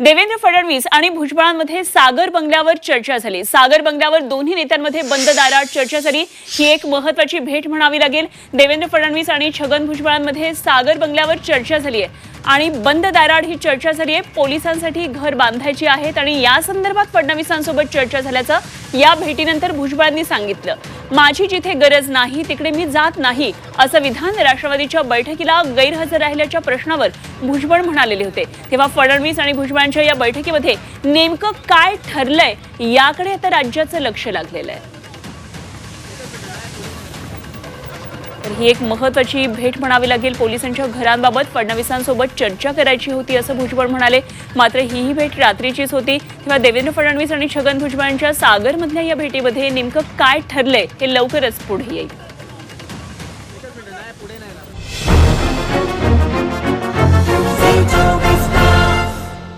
देवेंद्र फडणवीस आणि भुजबळांमध्ये सागर बंगल्यावर चर्चा झाली. सागर बंगल्यावर दोन्ही नेत्यांमध्ये बंद दारात चर्चा झाली. ही एक महत्वाची भेट म्हणावी लागेल. देवेंद्र फडणवीस आणि छगन भुजबळांमध्ये सागर बंगल्यावर चर्चा झाली आहे आणि बंद दाराड ही चर्चा झाली आहे. पोलिसांसाठी घर बांधायची आहेत आणि या संदर्भात फडणवीसांसोबत चर्चा झाल्याचं या भेटीनंतर भुजबळांनी सांगितलं. माझी जिथे गरज नाही तिकडे मी जात नाही असं विधान राष्ट्रवादीच्या बैठकीला गैरहजर राहिल्याच्या प्रश्नावर भुजबळ म्हणालेले होते. तेव्हा फडणवीस आणि भुजबळांच्या या बैठकीमध्ये नेमकं काय ठरलंय याकडे आता राज्याचं लक्ष लागलेलं आहे. तर ही एक महत्वाची भेट म्हणावी लागेल. पोलिसांच्या घरांबाबत फडणवीसांसोबत चर्चा करायची होती असं भुजबळ म्हणाले. मात्र हीही भेट रात्रीचीच होती. तेव्हा देवेंद्र फडणवीस आणि छगन भुजबळांच्या सागरमधल्या या भेटीमध्ये नेमकं काय ठरलंय हे लवकरच पुढे येईल.